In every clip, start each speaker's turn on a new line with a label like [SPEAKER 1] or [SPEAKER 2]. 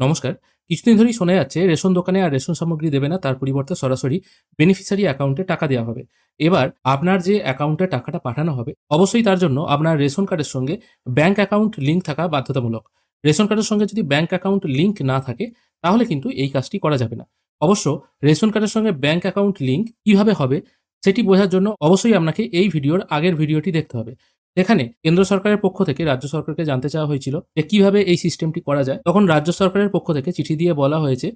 [SPEAKER 1] নমস্কার। কিছুদিন ধরেই শোনা যাচ্ছে, রেশন দোকানে আর রেশন সামগ্রী দেবে না, তার পরিবর্তে সরাসরি বেনিফিশিয়ারি অ্যাকাউন্টে টাকা দেওয়া হবে। এবার আপনার যে অ্যাকাউন্টে টাকাটা পাঠানো হবে, অবশ্যই তার জন্য আপনার রেশন কার্ডের সঙ্গে ব্যাংক অ্যাকাউন্ট লিঙ্ক থাকা বাধ্যতামূলক। রেশন কার্ডের সঙ্গে যদি ব্যাংক অ্যাকাউন্ট লিঙ্ক না থাকে, তাহলে কিন্তু এই কাজটি করা যাবে না। অবশ্য রেশন কার্ডের সঙ্গে ব্যাংক অ্যাকাউন্ট লিঙ্ক কীভাবে হবে, সেটি বোঝার জন্য অবশ্যই আপনাকে এই ভিডিওর আগের ভিডিওটি দেখতে হবে। এখানে কেন্দ্র সরকারের পক্ষ থেকে রাজ্য সরকারকে জানতে চাওয়া হয়েছিল যে কীভাবে এই সিস্টেমটি করা যায়। তখন রাজ্য সরকারের পক্ষ থেকে চিঠি দিয়ে বলা হয়েছে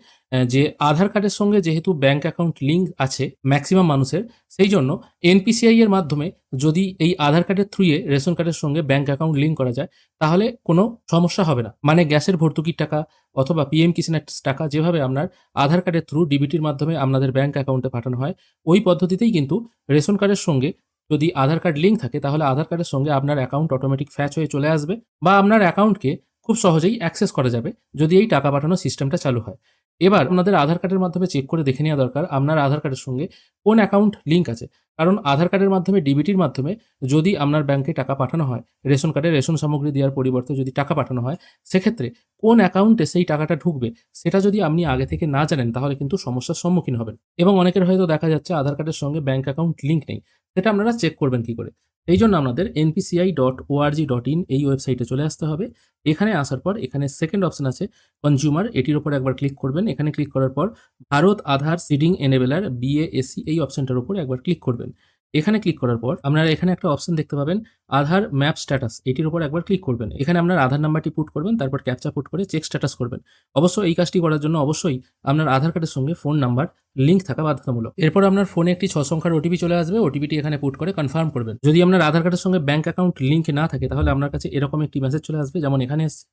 [SPEAKER 1] যে আধার কার্ডের সঙ্গে যেহেতু ব্যাংক অ্যাকাউন্ট লিঙ্ক আছে ম্যাক্সিমাম মানুষের, সেই জন্য এনপিসিআই এর মাধ্যমে যদি এই আধার কার্ডের থ্রুয়ে রেশন কার্ডের সঙ্গে ব্যাংক অ্যাকাউন্ট লিঙ্ক করা যায়, তাহলে কোনো সমস্যা হবে না। মানে গ্যাসের ভর্তুকির টাকা অথবা পিএম কিষাণ টাকা যেভাবে আপনার আধার কার্ডের থ্রু ডিবিটির মাধ্যমে আপনাদের ব্যাংক অ্যাকাউন্টে পাঠানো হয়, ওই পদ্ধতিতেই কিন্তু রেশন কার্ডের সঙ্গে যদি আধার কার্ড লিঙ্ক থাকে, তাহলে আধার কার্ডের সঙ্গে আপনার অ্যাকাউন্ট অটোমেটিক ফ্যাচ হয়ে চলে আসবে বা আপনার অ্যাকাউন্টকে খুব সহজেই অ্যাক্সেস করা যাবে যদি এই টাকা পাঠানোর সিস্টেমটা চালু হয়। এবার আপনাদের আধার কার্ডের মাধ্যমে চেক করে দেখে নেওয়া দরকার আপনার আধার কার্ডের সঙ্গে কোন অ্যাকাউন্ট লিঙ্ক আছে। কারণ আধার কার্ডের মাধ্যমে ডিবিটির মাধ্যমে যদি আপনার ব্যাংকে টাকা পাঠানো হয়, রেশন কার্ডে রেশন সামগ্রী দেওয়ার পরিবর্তে যদি টাকা পাঠানো হয়, সেক্ষেত্রে কোন অ্যাকাউন্টে সেই টাকাটা ঢুকবে, সেটা যদি আপনি আগে থেকে না জানেন, তাহলে কিন্তু সমস্যার সম্মুখীন হবেন। এবং অনেকের হয়তো দেখা যাচ্ছে আধার কার্ডের সঙ্গে ব্যাংক অ্যাকাউন্ট লিঙ্ক নেই, সেটা আপনারা চেক করবেন কি করে? এই জন্য আপনাদের NPCI dot org dot in এই ওয়েবসাইটে চলে আসতে হবে। এখানে আসার পর এখানে সেকেন্ড অপশন আছে কনজিউমার এটির উপর একবার ক্লিক করবেন। এখানে ক্লিক করার পর ভারত আধার সিডিং এনেবেলার বিএএসি এই অপশনটার উপর একবার ক্লিক করবেন। এখানে ক্লিক করার পর আপনারা এখানে একটা অপশন দেখতে পাবেন, আধার ম্যাপ স্ট্যাটাস এটির উপর একবার ক্লিক করবেন। এখানে আপনার আধার নাম্বারটি পুট করবেন, তারপর ক্যাপচা পুট করে চেক স্ট্যাটাস করবেন। অবশ্য এই কাজটি করার জন্য অবশ্যই আপনার আধার কার্ডের সঙ্গে ফোন নাম্বার লিঙ্ক থাকা বাধ্যতামূলক। এরপর আপনার ফোনে একটি ছ সংখ্যার ওটিপি চলে আসবে ওটিপিটি এখানে পুট করে কনফার্ম করবেন। যদি আপনার আধার কার্ডের সঙ্গে ব্যাঙ্ক অ্যাকাউন্ট লিঙ্ক না থাকে, তাহলে আপনার কাছে এরকম একটি মেসেজ চলে আসবে, যেমন এখানে এসছে।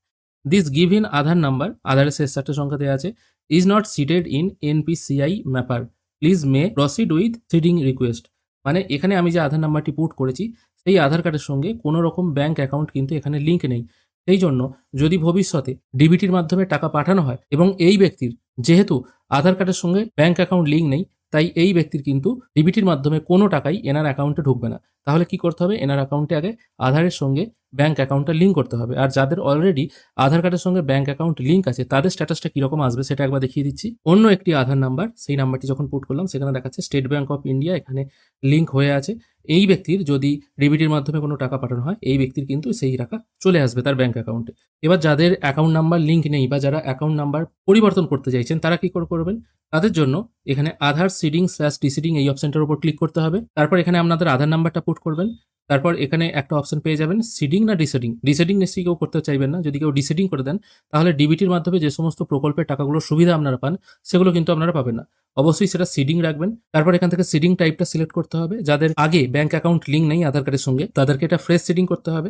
[SPEAKER 1] This give in Aadhaar number আধারের শেষ চারটে সংখ্যা দেওয়া আছে is not seeded in NPCI mapper please may proceed with seeding request মানে এখানে আমি যে আধার নাম্বারটি পুট করেছি, সেই আধার কার্ডের সঙ্গে কোনো রকম ব্যাঙ্ক অ্যাকাউন্ট কিন্তু এখানে লিঙ্ক নেই। সেই জন্য যদি ভবিষ্যতে ডিবিটির মাধ্যমে টাকা পাঠানো হয় এবং এই ব্যক্তির যেহেতু আধার কার্ডের সঙ্গে ব্যাঙ্ক অ্যাকাউন্ট লিঙ্ক নেই, তাই এই ব্যক্তির কিন্তু ডিবিটির মাধ্যমে কোনো টাকাই এনার অ্যাকাউন্টে ঢুকবে না। তাহলে কি করতে হবে? এনার অ্যাকাউন্টে আগে আধারের সঙ্গে ব্যাংক অ্যাকাউন্টটা লিঙ্ক করতে হবে। আর যাদের অলরেডি আধার কার্ডের সঙ্গে ব্যাঙ্ক অ্যাকাউন্ট লিঙ্ক আছে, তাদের স্ট্যাটাসটা কীরকম আসবে সেটা একবার দেখিয়ে দিচ্ছি। অন্য একটি আধার নাম্বার সেই নাম্বারটি যখন পুট করলাম, সেখানে দেখাচ্ছে স্টেট ব্যাঙ্ক অফ ইন্ডিয়া এখানে লিঙ্ক হয়ে আছে। এই ব্যক্তির যদি ডিবিটির মাধ্যমে কোনো টাকা পাঠানো হয়, এই ব্যক্তির কিন্তু সেই টাকা চলে আসবে তার ব্যাঙ্ক অ্যাকাউন্টে এবার যাদের অ্যাকাউন্ট নাম্বার লিঙ্ক নেই বা যারা অ্যাকাউন্ট নাম্বার পরিবর্তন করতে চাইছেন, তারা কি করে, করবেন? তাদের জন্য এখানে আধার সিডিং স্ল্যাশ ডিসিডিং এই অপশনটার উপর ক্লিক করতে হবে। তারপর এখানে আপনাদের আধার নাম্বারটা পুট করবেন। তারপর এখানে একটা অপশন পেয়ে যাবেন সিডিং না ডিসেডিং ডিসেডিং নিশ্চয়ই কেউ করতে চাইবেন না। যদি কেউ ডিসেডিং করে দেন, তাহলে ডিবিটির মাধ্যমে যে সমস্ত প্রকল্পের টাকাগুলোর সুবিধা আপনারা পান, সেগুলো কিন্তু আপনারা পাবেন না। অবশ্যই সেটা সিডিং রাখবেন। তারপর এখান থেকে সিডিং টাইপটা সিলেক্ট করতে হবে। যাদের আগে ব্যাংক অ্যাকাউন্ট লিঙ্ক নেই আধার কার্ডের সঙ্গে, তাদেরকে এটা ফ্রেশ সিডিং করতে হবে।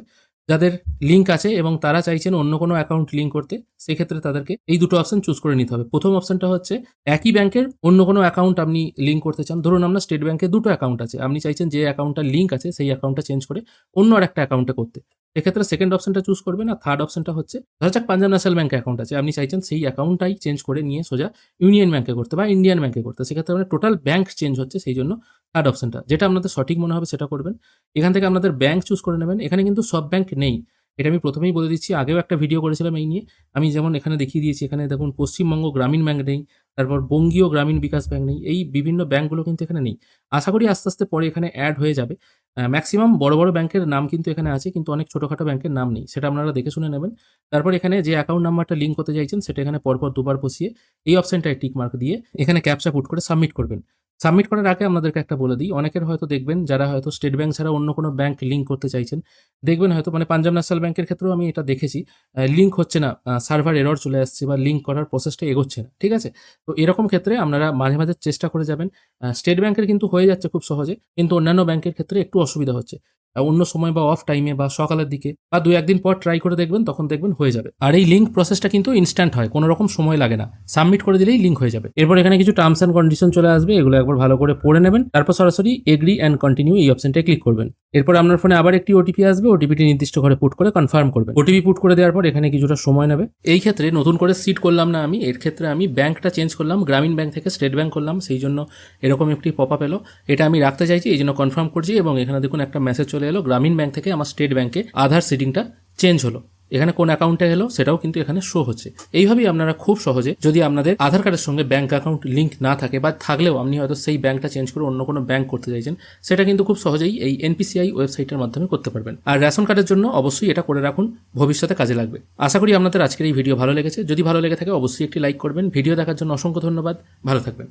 [SPEAKER 1] যাদের লিঙ্ক আছে এবং তারা চাইছেন অন্য কোনো অ্যাকাউন্ট লিঙ্ক করতে, সেক্ষেত্রে তাদেরকে এই দুটো অপশন চুজ করে নিতে হবে। প্রথম অপশনটা হচ্ছে, একই ব্যাংকের অন্য কোনো অ্যাকাউন্ট আপনি লিঙ্ক করতে চান। ধরুন আপনার স্টেট ব্যাংকে দুটো অ্যাকাউন্ট আছে। আপনি চাইছেন যে অ্যাকাউন্টটা লিঙ্ক আছে, সেই অ্যাকাউন্টটা চেঞ্জ করে অন্য আর একটা অ্যাকাউন্টে করতে। সেক্ষেত্রে সেকেন্ড অপশনটা চুজ করবেন আর থার্ড অপশনটা হচ্ছে, ধরা যাক পাঞ্জাব ন্যাশনাল ব্যাঙ্ক অ্যাকাউন্ট আছে, আপনি চাইছেন সেই অ্যাকাউন্টটাই চেঞ্জ করে নিয়ে সোজা ইউনিয়ন ব্যাঙ্কে করতে বা ইন্ডিয়ান ব্যাঙ্কে করতে, সেক্ষেত্রে মানে টোটাল ব্যাঙ্ক চেঞ্জ হচ্ছে সেই জন্য থার্ড অপশনটা যেটা আপনাদের সঠিক মনে হবে সেটা করবেন। এখান থেকে আপনাদের ব্যাঙ্ক চুজ করে নেবেন, এখানে কিন্তু সব ব্যাঙ্ক নেই। এটা আমি প্রথমেই বলে দিচ্ছি, আগেও একটা ভিডিও করেছিলাম এই নিয়ে। আমি যেমন এখানে দেখিয়ে দিয়েছি, এখানে দেখুন পশ্চিমবঙ্গ গ্রামীণ ব্যাংক নেই, তারপর বঙ্গীয় গ্রামীণ বিকাশ ব্যাংক নেই, এই বিভিন্ন ব্যাংকগুলো কিন্তু এখানে নেই। আশা করি আস্তে আস্তে পরে এখানে অ্যাড হয়ে যাবে। ম্যাক্সিমাম বড় বড় ব্যাংকের নাম কিন্তু এখানে আছে, কিন্তু অনেক ছোটোখাটো ব্যাংকের নাম নেই, সেটা আপনারা দেখে শুনে নেবেন। তারপর এখানে যে অ্যাকাউন্ট নাম্বারটা লিঙ্ক করতে চাইছেন, সেটা এখানে পরপর দুবার বসিয়ে এই অপশনটায় টিক মার্ক দিয়ে এখানে ক্যাপচা পুট করে সাবমিট করবেন। সাবমিট করার আগে আপনাদেরকে একটা বলে দিই। অনেকের হয়তো দেখবেন, যারা হয়তো স্টেট ব্যাংক ছাড়া অন্য কোনো ব্যাংক লিঙ্ক করতে চাইছেন, দেখবেন হয়তো মানে পাঞ্জাব ন্যাশনাল ব্যাংকের ক্ষেত্রেও আমি এটা দেখেছি। লিঙ্ক হচ্ছে না সার্ভার এরর চলে আসছে বা লিঙ্ক করার প্রসেসটা এগোচ্ছে না, ঠিক আছে? তো এরকম ক্ষেত্রে আপনারা মাঝে মাঝে চেষ্টা করে যাবেন। স্টেট ব্যাংকের কিন্তু হয়ে যাচ্ছে খুব সহজে, কিন্তু অন্যান্য ব্যাংকের ক্ষেত্রে একটু অসুবিধা হচ্ছে। অন্য সময় বা অফ টাইমে বা সকালের দিকে বা দু একদিন পর ট্রাই করে দেখবেন, তখন দেখবেন হয়ে যাবে। আর এই লিঙ্ক প্রসেসটা কিন্তু ইনস্ট্যান্ট হয়, কোনো রকম সময় লাগে না। সাবমিট করে দিলেই লিঙ্ক হয়ে যাবে। এরপর এখানে কিছু টার্মস অ্যান্ড কন্ডিশন চলে আসবে, এগুলো একবার ভালো করে পড়ে নেবেন। তারপর সরাসরি এগ্রি অ্যান্ড কন্টিনিউ এই অপশনটায় ক্লিক করবেন। এরপর আপনার ফোনে আবার একটি ওটিপি আসবে ওটিপিটি নির্দিষ্ট ঘরে পুট করে কনফার্ম করবেন। ওটিপি পুট করে দেওয়ার পর এখানে কিছুটা সময় নেবে। এই ক্ষেত্রে নতুন করে সিট করলাম না আমি, এর ক্ষেত্রে আমি ব্যাংকটা চেঞ্জ করলাম, গ্রামীণ ব্যাংক থেকে স্টেট ব্যাংক করলাম, সেই জন্য এরকম একটি পপ আপ এলো। এটা আমি রাখতে চাইছি, এই জন্য কনফার্ম করছি এবং এখানে দেখুন একটা মেসেজ চলে এলো, গ্রামীণ ব্যাংক থেকে আমার স্টেট ব্যাংকে আধার সিটিংটা চেঞ্জ হলো। এখানে কোন অ্যাকাউন্টে এলো, সেটাও কিন্তু এখানে শো হচ্ছে। এইভাবেই আপনারা খুব সহজে যদি আপনাদের আধার কার্ডের সঙ্গে ব্যাংক অ্যাকাউন্ট লিঙ্ক না থাকে বা থাকলেও আপনি হয়তো সেই ব্যাঙ্কটা চেঞ্জ করে অন্য কোনো ব্যাংক করতে চাইছেন, সেটা কিন্তু খুব সহজেই এই এনপিসিআই ওয়েবসাইটের মাধ্যমে করতে পারবেন। আর রেশন কার্ডের জন্য অবশ্যই এটা করে রাখুন, ভবিষ্যতে কাজে লাগবে। আশা করি আপনাদের আজকের এই ভিডিও ভালো লেগেছে। যদি ভালো লেগে থাকে, অবশ্যই একটি লাইক করবেন। ভিডিও দেখার জন্য অসংখ্য ধন্যবাদ। ভালো থাকবেন।